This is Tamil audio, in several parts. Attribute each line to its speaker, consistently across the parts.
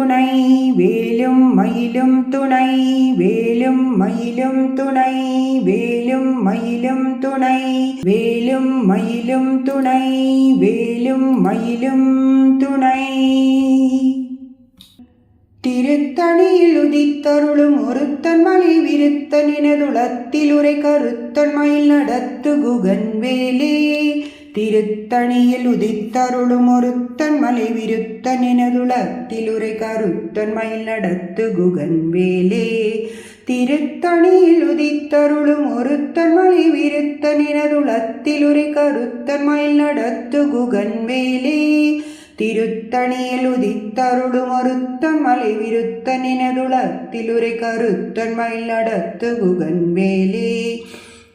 Speaker 1: துணை வேலும் மயிலும் துணை வேலும் மயிலும் துணை வேலும் மயிலும் துணை வேலும் மயிலும் துணை வேலும் மயிலும் துணை. திருத்தணியில் உதித்தருளும் ஒருத்தன் மலை விருத்தனினதுளத்தில் உரை கருத்தன் மயில் நடத்து குகன் வேலே. திருத்தணியில் உதித்தருளும் ஒருத்தன் மலை விருத்தன் எனதுளத்தில் உரை கருத்தன் மயில் நடத்து குகன் வேலே திருத்தணியில் உதித்தருளும் ஒருத்தன் மலை விருத்தன் எனதுளத்தில் உரை கருத்தன் மயில் நடத்து குகன் வேலே திருத்தணியில் உதித்தருளும் ஒருத்தன் மலை விருத்தன் எனதுளத்தில் உரை கருத்தன்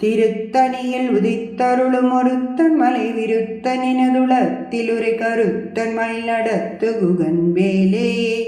Speaker 1: திருத்தணியில் உதித்தருளும் ஒருத்தன் மலை விருத்தனினதுளத்தில் ஒரு கருத்தன் மயில் நடத்து குகன் வேலே.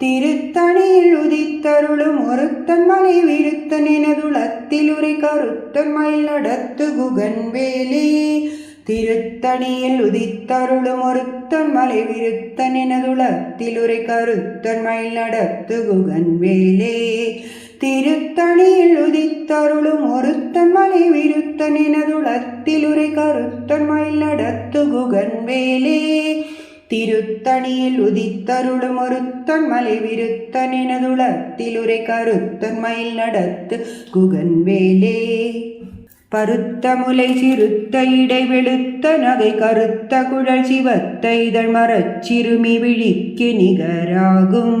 Speaker 1: திருத்தணியில் உதித்தருளும் ஒருத்தன் மலை விருத்தனினதுளத்தில் ஒரு கருத்தன் மயில் நடத்து குகன் வேலே. திருத்தணியில் உதித்தருளும் ஒருத்தன் மலை விருத்தனினதுளத்தில் ஒரு கருத்தன் மயில் நடத்து குகன் வேலே. திருத்தணியில் உதித்தருளும் ஒருத்தன் மலை விருத்தன் எனதுளத்தில் உரை கருத்தன் மயில் நடத்து குகன் வேலே திருத்தணியில் உதித்தருளும் ஒருத்தன் மலை விருத்தன் எனதுளத்தில் உரை கருத்தன் மயில் நடத்து குகன் வேலே பருத்த முலை சிறுத்த இடை வெளுத்த நகை கருத்த குழல் சிவத்த இதழ் மரச்சிறுமி விழிக்கு நிகராகும்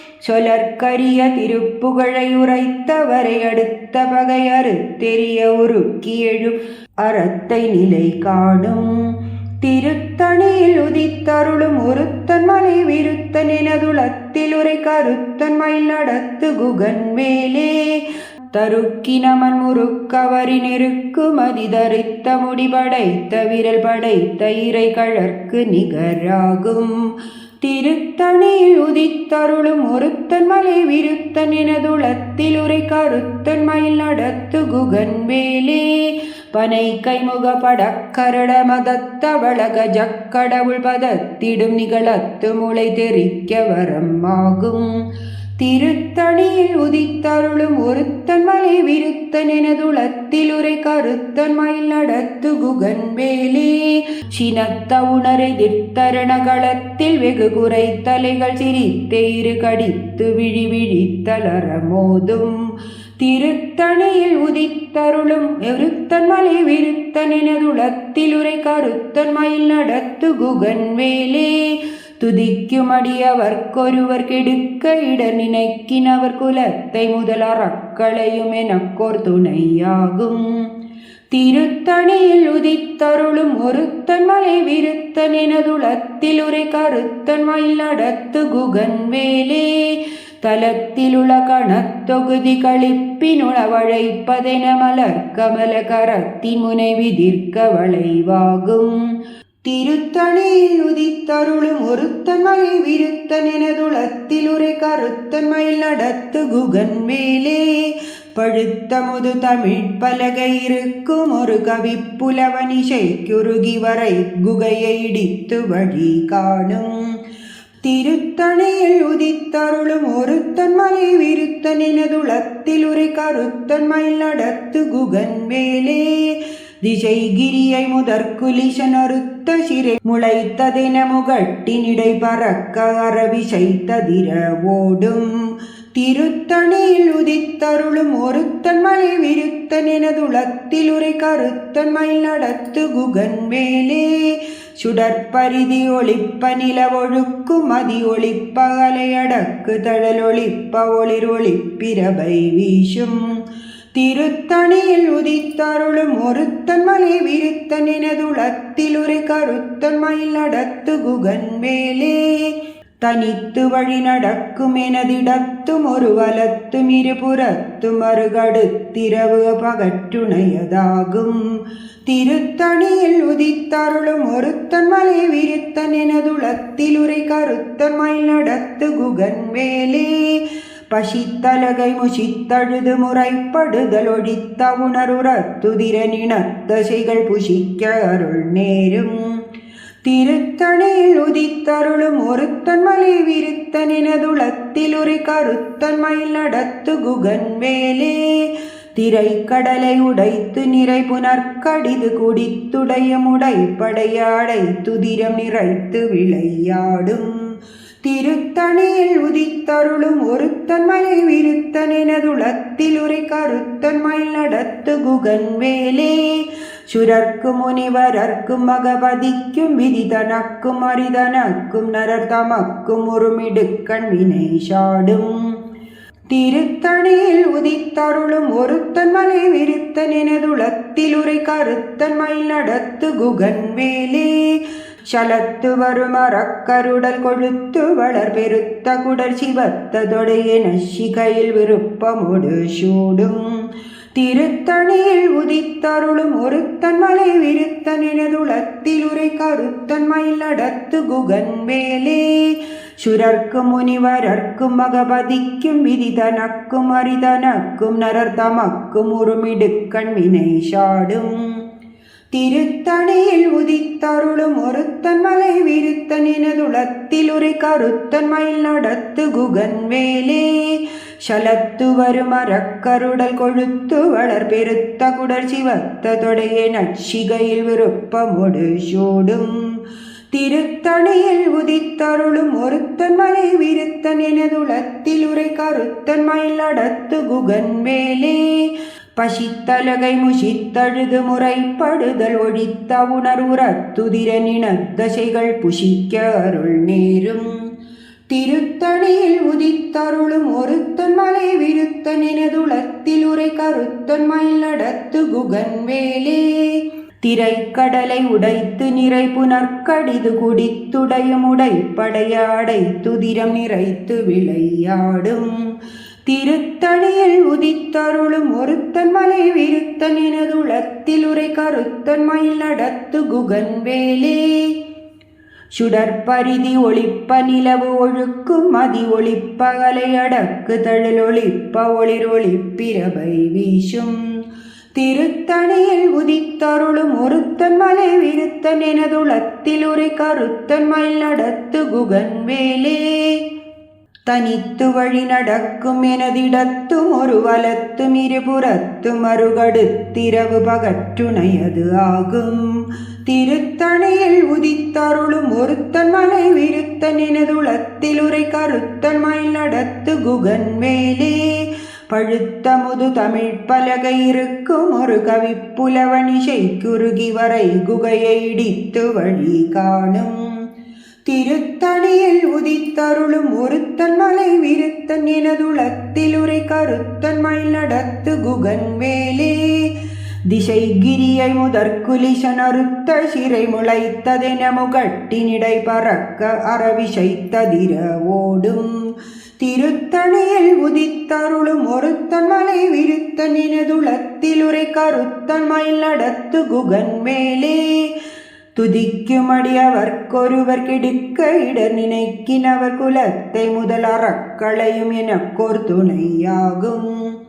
Speaker 1: சொலற்கரிய திருப்புகழை உரைத்தவரை அடுத்த பகை தெரிய உருக்கி எழும் அறத்தை நிலை காணும். திருத்தணியில் உதித்தருளும் ஒருத்தன் மலை விருத்தன் எனதுளத்தில் உரை கருத்தன் மயில் நடத்து குகன் வேலே தருக்கினமன் முறுக்கவரி நெருக்கு மதி தரித்த முடிபடைத்த விரல் படைத்த இறை கழற்கு நிகராகும். திருத்தணியில் உதித்தருளும் ஒருத்தன் மலை விருத்தன் எனதுளத்தில் உரை கருத்தன் மயில் நடத்து குகன் வேலே. பனை கைமுக படக்கரட மதத்தவளக ஜக்கடவுள் பதத்திடும் நிகழத்து முளை தெரிக்க வரமாகும் திருத்தணியில் உதித்தருளும் ஒருத்த மலை விருத்தன் உரை கருத்தன் மயில் நடத்து குகன் வேலே சினத்த உணரெதிர்த்தரண களத்தில் வெகு குறை தலைகள் சிரித்தேறு கடித்து விழி விழித்தலர மோதும். திருத்தணியில் உதித்தருளும் எருத்தன் மலை விருத்தன் எனதுளத்தில் உரை கருத்தன் மயில் நடத்து குகன் வேலே துதிக்குமடியவர்க்கொருவர் கெடுக்க இட நினைக்கினவர் குலத்தை முதல் அறக்களையும் எனக்கோர் துணையாகும் திருத்தணியில் உதித்தருளும் ஒருத்தன் மலை விருத்தன் எனதுளத்தில் உரை கருத்தன் மயில் நடத்து குகன் வேலே தலத்திலுள கணத்தொகுதி திருத்தணியில் உதித்தருளும் ஒருத்தன் மலை விருத்தன் எனதுளத்தில் உரை கருத்தன் நடத்து குகன் மேலே. பழுத்த முது தமிழ் பலகை இருக்கும் ஒரு கவி புலவனிசைக்குருகி வரை குகையை இடித்து வழி காணும். திருத்தணியில் உதித்தருளும் ஒருத்தன் மலை விருத்தன் எனதுளத்தில் உரை கருத்தன் மயில் நடத்து குகன் மேலே. திசை கிரியை முதற்குலிசன் அறுத்த சிறை முளைத்ததின முகட்டினிடை பறக்க அரவிசைத்ததிர ஓடும். திருத்தணியில் உதித்தருளும் ஒருத்தன் மலை விருத்தன் எனதுளத்தில் உரை கருத்தன் மயில் நடத்து குகன் மேலே சுடற்பரிதி ஒளிப்ப நிலவொழுக்கும் மதி ஒளிப்ப அலையடக்கு தழல் ஒளிப்ப ஒளிர் ஒளிப்பிரபை வீசும். திருத்தணியில் உதித்தருளும் ஒருத்தன் மலை விருத்தன் எனதுளத்தில் உரை கருத்தன் மயில் நடத்து குகன் மேலே. தனித்து வழி நடக்கும் எனதிடத்தும் ஒரு வலத்தும் இருபுறத்தும் அருகடுத்திரவு பகற்றுணையதாகும். திருத்தணியில் உதித்தருளும் ஒருத்தன் மலை விருத்தன் எனதுளத்தில் உரை கருத்தன் மயில் நடத்து குகன் மேலே. பசித்தலகை முசித்தழுது முறைப்படுதல் ஒழித்த உணருறத்துதிர நினத்தசைகள் புசிக்க அருள் நேரும். திருத்தணியில் உதித்தருளும் ஒருத்தன் மலை விருத்தனினதுளத்தில் எனதுளத்தில் கருத்தன் மயில் நடத்து குகன் மேலே. கடலை உடைத்து நிறை புனர்கடிது குடித்துடைய முடைப்படையாடை துதிரம் நிறைத்து விளையாடும். திருத்தணியில் உதித்தருளும் ஒருத்தன் மலை விருத்தன் எனதுளத்தில் உரை கருத்தன் மயில் நடத்து குகன் வேலே சுரர்க்கும் முனிவரர்க்கும் மகபதிக்கும் விதி தனக்கும் அரிதனக்கும் நரர் தமக்கும் ஒருமிடுக்கண் வினை சாடும் திருத்தணியில் உதித்தருளும் ஒருத்தன் மலை விருத்தன் எனதுளத்தில் உரை கருத்தன் மயில் நடத்து குகன் வேலே சலத்து வரும் அறக்கருடல் கொழுத்து வளர் பெருத்த குடல் சிவத்த தொடைய நஷிகையில் விருப்பமொடு சூடும் திருத்தணியில் உதித்தருளும் ஒருத்தன் மலை விருத்தன் எனதுளத்தில் உரை கருத்தன் மயில் நடத்து குகன் வேலே சுரர்க்கும் முனிவரர்க்கும் மகபதிக்கும் விதி தனக்கும் அரிதனக்கும் நரர் தமக்கும் உருமிடுக்கண் வினை சாடும் திருத்தணியில் உதித்தருளும் ஒருத்தன் மலை விருத்தன் எனதுளத்தில் உரை கருத்தன் மயில் நடத்து குகன் வேலே சலத்து வரும் அறக்கருடல் கொழுத்து வளர் பெருத்த குடல் சிவத்த தொடைய நட்சிகையில் விருப்பமொடு சூடும். திருத்தணியில் உதித்தருளும் ஒருத்தன் மலை விருத்தன் எனதுளத்தில் உரை கருத்தன் மயில் நடத்து குகன் வேலே பசித்தலகை முஷித்தழுது முறைப்படுதல் ஒழித்த உணர்வுறத்துதிர நினத்தசைகள் புஷிக்க அருள் நேரும். திருத்தணியில் உதித்தருளும் ஒருத்தன் மலை விருத்தன் எனதுளத்தில் உரை கருத்தன் மயிலடத்து குகன் வேலே திரைக்கடலை உடைத்து நிறை புனற்கடிது குடித்துடையும் உடைப்படையாடை துதிரம் நிறைத்து விளையாடும். திருத்தணியில் உதித்தருளும் ஒருத்தன் மலை விருத்தன் எனதுளத்தில் உரை கருத்தன் மயில் நடத்து குகன் வேலே சுடற்பரிதி ஒளிப்ப நிலவு ஒழுக்கும் மதி ஒளிப்ப அடக்கு தழல் ஒளிப்ப ஒளிர் ஒளிப்பிரபை வீசும். திருத்தணியில் உதித்தருளும் ஒருத்தன் மலை விருத்தன் எனதுளத்தில் உரை கருத்தன் மயில் நடத்து குகன் வேலே தனித்து வழி நடக்கும் எனதிடத்தும் ஒரு வலத்தும் இருபுறத்தும் அருகடுத்திரவு பகற்றுணையது ஆகும் திருத்தணியில் உதித்தருளும் ஒருத்தன் மலை விருத்தன் எனதுளத்தில் உரை கருத்தன் மயில் நடத்து குகன் மேலே பழுத்த முது தமிழ் பலகை இருக்கும் ஒரு கவி புலவனிசை குறுகி வரை குகையை இடித்து வழி காணும் திருத்தணியில் உதித்தருளும் ஒருத்தன் மலை விருத்தன் எனதுளத்தில் உரை கருத்தன் மயில் நடத்து குகன் வேலே திசை கிரியை முதற்குலிசன் அறுத்த சிறை முளைத்ததென முகட்டினிடை பறக்க அறவிசைத்ததிர ஓடும். திருத்தணியில் உதித்தருளும் ஒருத்தன் மலை விருத்தன் எனதுளத்தில் உரை கருத்தன் மயில் நடத்து குகன் மேலே துதிக்குமடியவர்க்கொருவர் கிடுக்க இடர் நினைக்கினவர் குலத்தை முதல் அறக்களையும் எனக்கோர் துணையாகும்.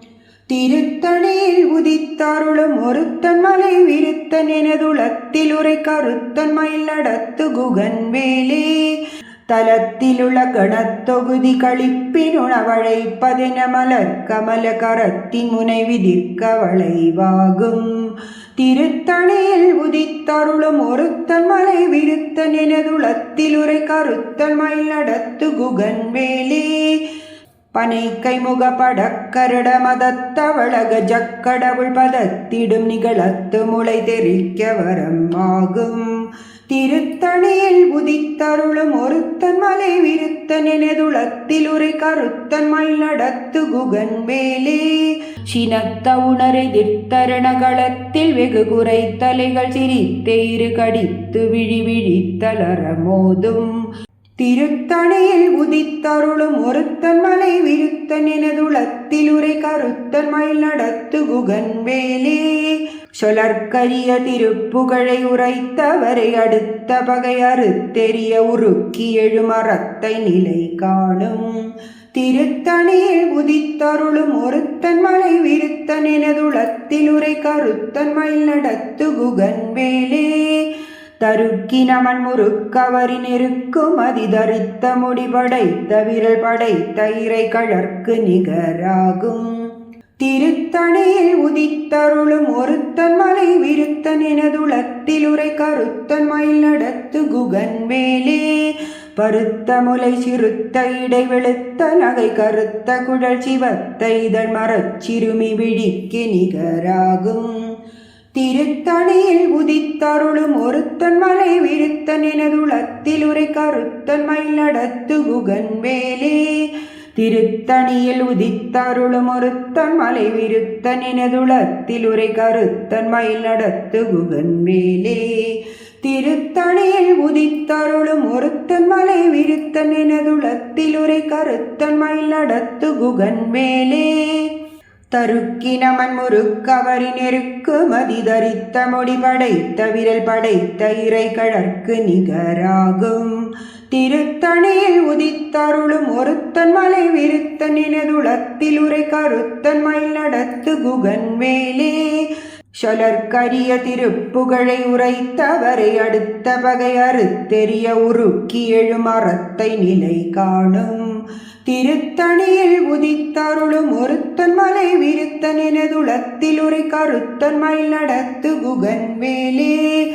Speaker 1: திருத்தணியில் உதித்தருளும் ஒருத்தன் மலை விருத்தன் எனதுளத்தில் உரை கருத்தன் மயில் நடத்து குகன் வேலே. தலத்திலுள்ள கணத்தொகுதி கழிப்பினுணவழைப்பதென மலர் கமல திருத்தணியில் உதித்தருளும் ஒருத்தன் மலை விருத்தன் எனதுளத்தில் உரை கருத்தன் மயில் நடத்து குகன் வேலே கைமுக படக்கருட மதத்தவளக ஜக்கடவுள் பதத்திடும் நிகழத்து முளை தெரிக்க வரமாகும் ஆகும். திருத்தணியில் உதித்தருளும் ஒருத்தன் மலை விருத்தன் எனதுளத்தில் உரை கருத்தன் மல்லடத்து குகன் மேலே. சினத்த உணரை தித்தரணகளத்தில் வெகு குறை தலைகள் சிரித்தே இரு கடித்து விழி விழித்தலர மோதும். திருத்தணியில் உதித்தருளும் ஒருத்தன் மலை விருத்தன் எனதுளத்தில் உரை கருத்தன் மயில் நடத்து குகன் வேலே சொலற்கரிய திருப்புகழை உரைத்தவரை அடுத்த பகை அறுத்தெறிய உருக்கி எழுமரத்தை நிலை காணும். திருத்தணியில் உதித்தருளும் ஒருத்தன் மலை விருத்தன் எனதுளத்தில் உரை கருத்தன் மயில் நடத்து குகன் வேலே தருக்கினமன் முறுக்கவரின் இருக்கும் அதிதரித்த முடிபடைத்த விரல் படைத்த இறை கழற்கு நிகராகும். திருத்தணியில் உதித்தருளும் ஒருத்தன் மலை விருத்தன் எனதுளத்தில் உரை கருத்தன் மயில் நடத்து குகன் மேலே. பருத்த முலை சிறுத்த இடை வெளுத்த நகை கருத்த குழல் சிவத்த இதழ் மரச்சிறுமி விழிக்கு நிகராகும். திருத்தணியில் உதித்தருளும் ஒருத்தன் மலை விருத்தன் எனதுளத்தில் உரை கருத்தன் மயில் நடத்து குகன் மேலே. திருத்தணியில் உதித்தருளும் ஒருத்தன் மலை விருத்தன் எனதுளத்தில் உரை கருத்தன் மயில் நடத்து குகன் வேலே திருத்தணியில் உதித்தருளும் ஒருத்தன் மலை விருத்தன் எனதுளத்தில் உரை கருத்தன் மயில் நடத்து குகன் வேலே தருக்கினமன் முறுக்கவரி நெருக்கு மதி தரித்த மொழி படைத்த விரல் படைத்த இறை கழற்கு நிகராகும். திருத்தணியில் உதித்தருளும் ஒருத்தன் மலை விருத்தன் எனதுளத்தில் உரை கருத்தன் மயில் நடத்து குகன் மேலே. சொலற்கரிய திருப்புகழை உரைத்தவரை அடுத்த பகை அறுத்தெறிய உருக்கி எழும் அறத்தை நிலை காணும். திருத்தணியில் உதித்தருளும் ஒருத்தன் மலை விருத்தன் எனதுளத்தில் உரை கருத்தன் மயில் நடத்து குகன் வேலே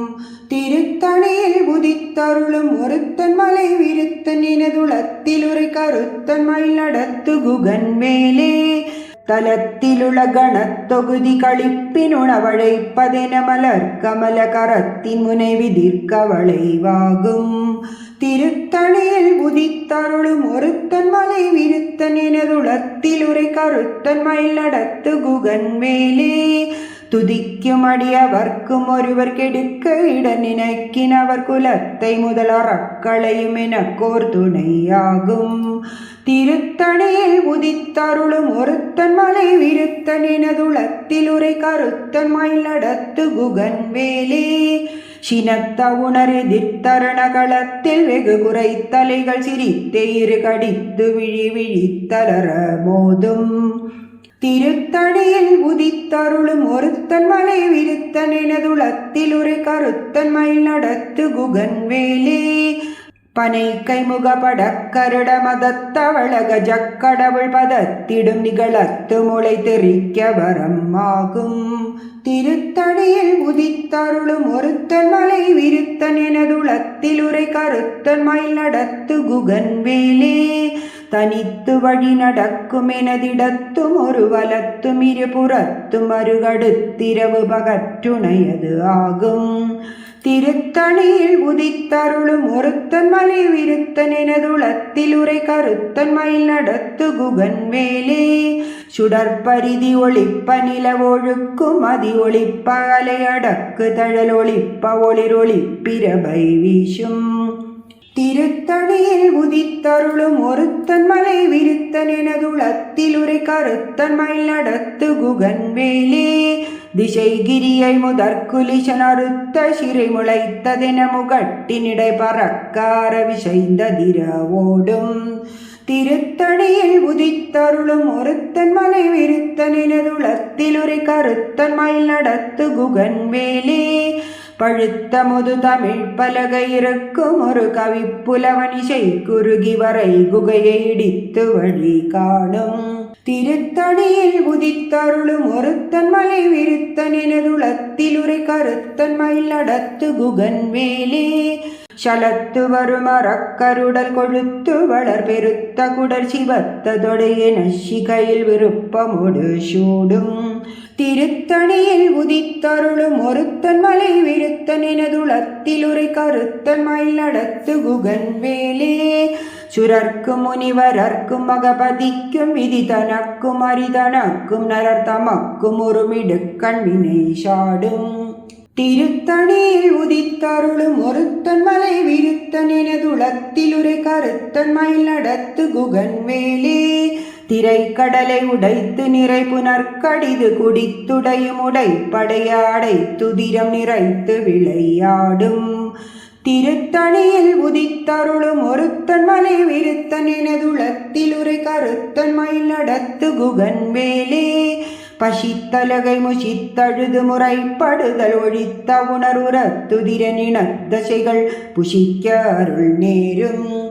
Speaker 1: திருத்தணியில் உதித்தருளும் ஒருத்தன் மலை விருத்தன் எனதுளத்தில் உரை கருத்தன் மயில் நடத்து குகன் வேலே தலத்திலுள்ள கணத்தொகுதி களிப்பினுணவழைப்பதென மலர் கமல கரத்தின் முனை விதிர்க்கவளைவாகும் திருத்தணியில் உதித்தருளும் ஒருத்தன் மலை விருத்தன் எனதுளத்தில் உரை கருத்தன் மயில் நடத்து குகன் வேலே துதிக்கும் அடியவர்க்கும் ஒருவர் கெடுக்க இட நினைக்கினவர் குலத்தை முதல் அறக்களையும் எனக்கோர் துணையாகும். திருத்தணியில் உதித்தருளும் ஒருத்தன் மலை விருத்தன் எனதுளத்தில் உரை கருத்தன் மயில் நடத்து குகன் வேலே சினத்த உணரெதிர்த்தரணகளத்தில் வெகு குறை தலைகள் சிரித்தே இரு கடித்து விழி விழித்தலர மோதும். திருத்தணியில் உதித்தருளும் ஒருத்தன் மலை விருத்தன் எனதுளத்தில் உரை கருத்தன் மயில் நடத்து குகன் வேலே பனை கைமுகபட கருட மதத்தவளக ஜக்கடவுள் பதத்திடும் நிகழத்து முளை தெரிக்க வரமாகும் திருத்தணியில் உதித்தருளும் ஒருத்தன் மலை விருத்தன் எனதுளத்தில் உரை கருத்தன் மயில் நடத்து குகன் வேலே தனித்து வழி நடக்கும் எனதிடத்தும் ஒரு வலத்தும் இருபுறத்தும் அருகடுத்திரவு பகற்றுணையது ஆகும். திருத்தணியில் உதித்தருளும் ஒருத்தன் மலை விருத்தன் எனதுளத்தில் உரை கருத்தன் மயில் நடத்து குகன் மேலே. சுடற்பரிதி ஒளிப்ப நில ஒழுக்கும் அதி ஒளிப்ப அலை அடக்கு தழல் ஒளிப்ப ஒளிரொளிப்பிரபை வீசும். திருத்தணியில் உதித்தருளும் ஒருத்தன் மலை விருத்தன் எனதுளத்தில் உரை கருத்தன் மயில் நடத்து குகன் வேலே திசை கிரியை முதற்குலிசன் அறுத்த சிறை முளைத்ததென முகட்டினிடை பறக்கார விசைந்த திர ஓடும் திருத்தணியில் உதித்தருளும் ஒருத்தன் மலை விருத்தன் எனதுளத்திலுரை கருத்தன் மயில் நடத்து குகன் வேலே பழுத்த முது தமிழ் பலகை இருக்கும் ஒரு கவி கவிப்புலவனிசை குறுகி வரை குகையை இடித்து வழி காணும். திருத்தணியில் உதித்தருளும் ஒருத்தன் மலை விருத்தன் எனதுளத்திலுரை கருத்தன் மயில் அடத்து குகன் மேலே. சலத்து வரும் அறக்கருடல் கொழுத்து வளர் பெருத்த குடர் சிவத்த தொடைய நஷிகையில் விருப்பமொடு சூடும். திருத்தணியில் உதித்தருளும் ஒருத்தன் மலை விருத்தன் எனதுளத்தில் உரை கருத்தன் மயில் நடத்து குகன் வேலே சுரர்க்கும் முனிவரர்க்கும் மகபதிக்கும் விதி தனக்கும் அரிதனக்கும் நரர் தமக்கும் ஒருமிடுக்கண் வினை சாடும் திருத்தணியில் உதித்தருளும் ஒருத்தன் மலை விருத்தன் எனதுளத்தில் உரை கருத்தன் மயில் நடத்து குகன் வேலே திரைக்கடலை உடைத்து நிறை புனர்கடிது குடித்துடையும் உடைப்படையாடை துதிரம் நிறைத்து விளையாடும். திருத்தணியில் உதித்தருளும் ஒருத்தன் மலை விருத்தன் எனதுளத்தில் உரை கருத்தன் மயில் நடத்து குகன் வேலே பசித்தலகை முசித்தழுது முறைப்படுதல் ஒழித்த உணர்வுற துதிரனின தசைகள் புஷிக்க அருள் நேரும்.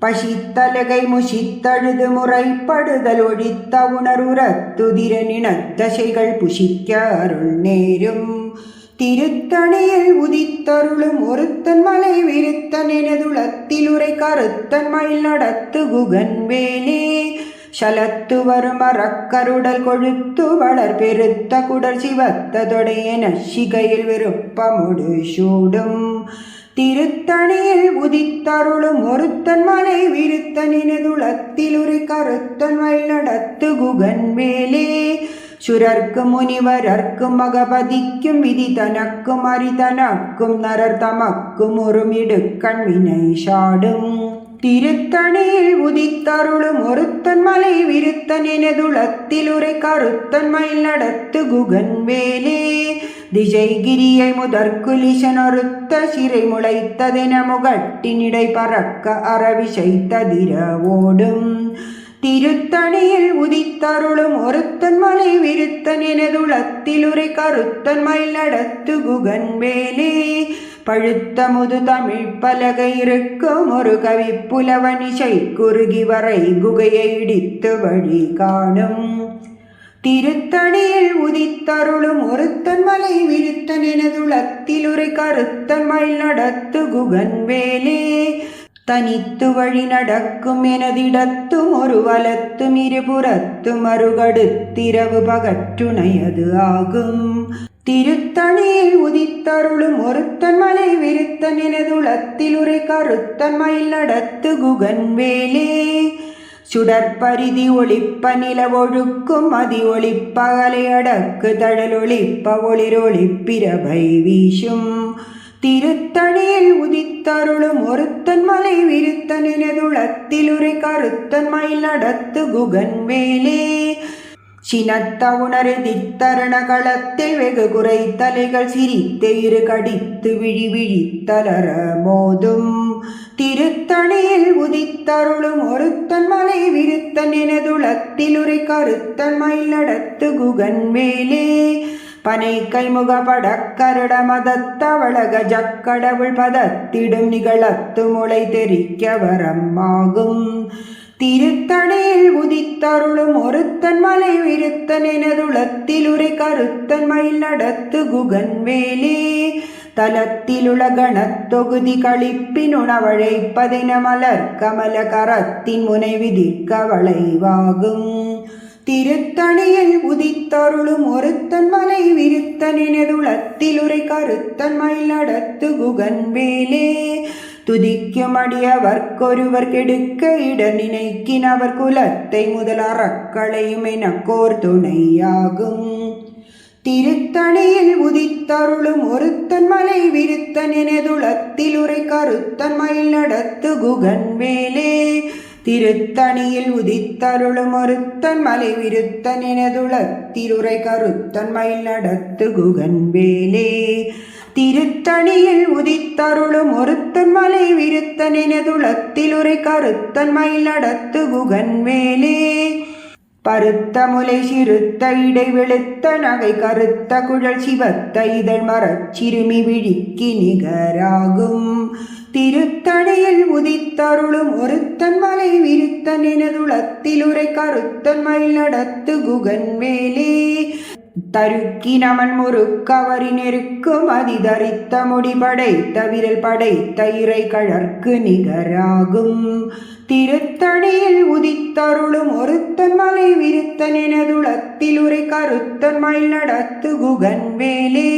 Speaker 1: பசித்தலகை முஷித்தழுது முறைப்படுதல் ஒழித்த உணர்வுற துதிரனின தசைகள் புசிக்க அருள் நேரும். திருத்தணியில் உதித்தருளும் ஒருத்தன் மலை விருத்தன் எனதுளத்தில் உரை கருத்தன் மயில் நடத்து குகன் வேலே சலத்து வரும் அறக்கருடல் கொழுத்து வளர் பெருத்த குடர் சிவத்த தொடைய நஷிகையில் விருப்பமுடு சூடும். திருத்தணியில் உதித்தருளும் ஒருத்தன் மலை விருத்தன் எனதுளத்தில் உரை கருத்தன் மயில் நடத்து குகன் வேலே சுரர்க்கும் முனிவரர்க்கும் மகபதிக்கும் விதி தனக்கும் அரிதனக்கும் நரர் தமக்கும் ஒருமிடுக்கண் வினை சாடும் திருத்தணியில் உதித்தருளும் ஒருத்தன் மலை விருத்தன் எனதுளத்தில் உரை கருத்தன் ஒருத்த சிறை முளைத்ததென முகட்டினிடை பறக்க அறவிசைத்ததிர ஓடும் திருத்தணியில் உதித்தருளும் ஒருத்தன் மலை விருத்தன் எனதுளத்தில் உரை கருத்தன் மயில் நடத்து குகன் வேலே பழுத்த முது தமிழ் பலகை இருக்கும் ஒரு கவி புலவனிசை குறுகி வரை குகையை இடித்து வழி காணும் திருத்தணியில் உதித்தருளும் ஒருத்தன் மலை விருத்தன் எனதுளத்தில் உரை கருத்தன் மயில் நடத்து குகன் வேலே தனித்து வழி நடக்கும் எனதிடத்தும் ஒரு வலத்தும் இருபுறத்தும் மறுகடுத்திரவு பகற்றுணையது ஆகும் திருத்தணியில் உதித்தருளும் ஒருத்தன் மலை விருத்தன் எனதுளத்தில் உரை கருத்தன் மயில் நடத்து குகன் வேலே சுடற்பரிதி ஒளிப்ப நிலவொழுக்கும் அதி ஒளிப்பகலை அடக்கு தழல் ஒளிப்ப ஒளிரொளிப்பிரபை வீசும். திருத்தணியில் உதித்தருளும் ஒருத்தன் மலை விருத்தன் எனதுளத்தில் உரை கருத்தன் மயில் நடத்து குகன் வேலே சினத்த உணரு தித்தருண களத்தில் வெகு குறை தலைகள் சிரித்து இரு கடித்து விழி விழித்தலர மோதும். திருத்தணியில் உதித்தருளும் ஒருத்தன் மலை விருத்தன் எனதுளத்தில் உரை கருத்தன் மயிலடத்து குகன் மேலே. பனை கைமுகப்பட கருட மதத்தவளக ஜக்கடவுள் பதத்திடும் நிகழத்து முளை தெரிக்க வரமாகும் திருத்தணியில் உதித்தருளும் ஒருத்தன் மலை விருத்தன் எனதுளத்தில் உரை கருத்தன் மயில் நடத்து குகன் மேலே. தலத்திலுள கணத்தொகுதி கழிப்பினுணவழைப்பதின மலர் கமல கரத்தின் முனை விதிக்க வளைவாகும் திருத்தணியில் உதித்தருளும் ஒருத்தன் மலை விருத்தன் எனதுளத்தில் உரை கருத்தன் மயில் நடத்து குகன் வேலே துதிக்கும் அடியவர்க்கொருவர் கெடுக்க இட திருத்தணியில் உதித்தருளும் ஒருத்தன் மலை விருத்தன் எனதுளத்தில் உரை கருத்தன் மயில் நடத்து குகன் மேலே. திருத்தணியில் உதித்தருளும் ஒருத்தன் மலை விருத்தன் எனதுளத்தில் உரை கருத்தன் மயில் நடத்து குகன் வேலே திருத்தணியில் உதித்தருளும் ஒருத்தன் மலை விருத்தன் எனதுளத்தில் உரை கருத்தன் மயில் நடத்து குகன் வேலே பருத்த முலை சிறுத்த இடை வெளுத்த நகை கருத்த குழல் சிவத்த இதழ் மரச்சிறுமி விழிக்கு நிகராகும். திருத்தணியில் உதித்தருளும் ஒருத்தன் மலை விருத்தன் எனதுளத்தில் உரை கருத்தன் மயில் நடத்து குகன் வேலே தருக்கி நமன் முறுக்கவரி நெருக்கும் அதிதரித்த முடி படைத்த விரல் படைத்த இறை கழற்கு நிகராகும். திருத்தணியில் உதித்தருளும் ஒருத்தன் மலை விருத்தன் எனதுளத்தில் உரை கருத்தன் மயில் நடத்து குகன் வேலே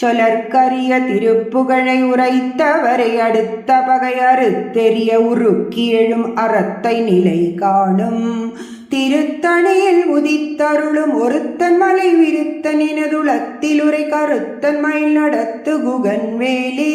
Speaker 1: சொலற்கரிய திருப்புகழை உரைத்தவரை அடுத்த பகை அறுத்தெறிய உருக்கி எழும் அறத்தை நிலை காணும். திருத்தணியில் உதித்தருளும் ஒருத்தன் மலை விருத்தன் எனதுளத்தில் உரை கருத்தன் மயில் நடத்து குகன் வேலே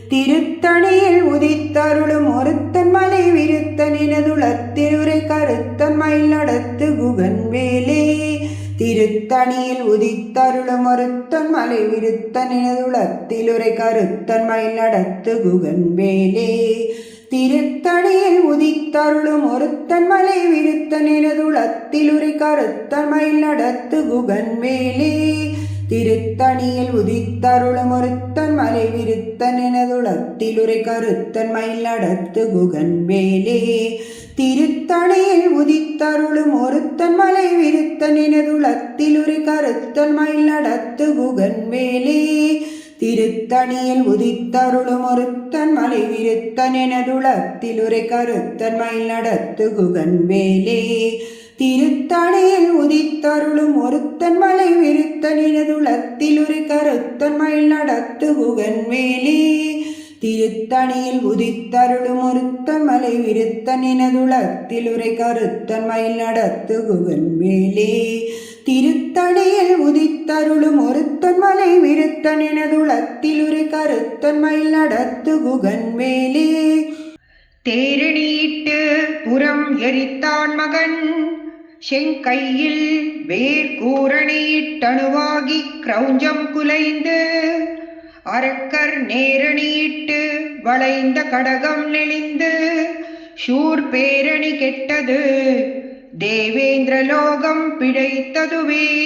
Speaker 1: திருத்தணியில் உதித்தருளும் ஒருத்தன் மலை விருத்தன் எனதுளத்தில் கருத்தன் மயில் நடத்து குகன் வேலே திருத்தணியில் உதித்தருளும் ஒருத்தன் மலை விருத்தன் எனதுளத்தில் உரை கருத்தன் மயில் நடத்து குகன் வேலே திருத்தணியில் உதித்தருளும் ஒருத்தன் மலை விருத்தன் எனதுளத்தில் உரை கருத்தன் மயில் நடத்து குகன் வேலே திருத்தணியில் உதித்தருளும் ஒருத்தன் மலை விருத்தன் எனதுளத்தில் உரை கருத்தன் மயில் நடத்து குகன் வேலே திருத்தணியில் உதித்தருளும் ஒருத்தன் மலை விருத்தன் எனதுளத்தில் உரை கருத்தன் மயில் நடத்து குகன் வேலே திருத்தணியில் உதித்தருளும் ஒருத்தன் மலை விருத்தன் எனதுளத்தில் உரை கருத்தன் மயில் நடத்து குகன் வேலே திருத்தணியில் உதித்தருளும் ஒருத்தன் மலை விருத்தன் ஒரு கருத்தன் மயில் நடத்து குகன் திருத்தணியில் உதித்தருளும் ஒருத்தன் மலை விருத்தன் எனதுளத்தில் உரை கருத்தன் மயில் நடத்து குகன் திருத்தணியில் உதித்தருளும் ஒருத்தன் மலை விருத்தன் ஒரு கருத்தன் மயில் நடத்து குகன் வேலே புறம் எரித்தான் மகன். செங்கையில் வேர்கூரணியிட்டணுவாகி கிரௌஞ்சம் குலைந்து அரக்கர் நேரணியிட்டு வளைந்த கடகம் நெளிந்து ஷூர் பேரணி கெட்டது தேவேந்திர லோகம் பிழைத்ததுவே.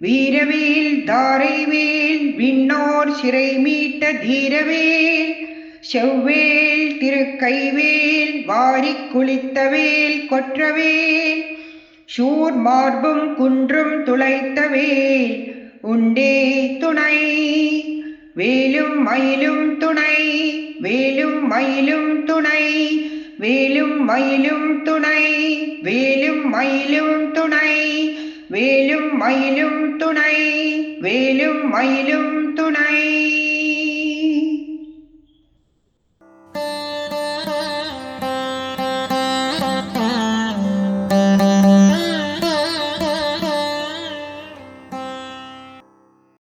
Speaker 1: வீரவேல் தாரைவேல் விண்ணோர் சிறை மீட்ட தீரவேல் செவ்வேல் திருக்கைவேல் வாரிக் குளித்தவேல் கொற்றவேல் ஷூர் மார்பும் குன்றும் துளைத்தவேல் உண்டே துணை வேலும் மயிலும் துணை வேலும் மயிலும் துணை வேலும் மயிலும் துணை வேலும் மயிலும் துணை வேலும் மயிலும் துணை வேலும் மயிலும்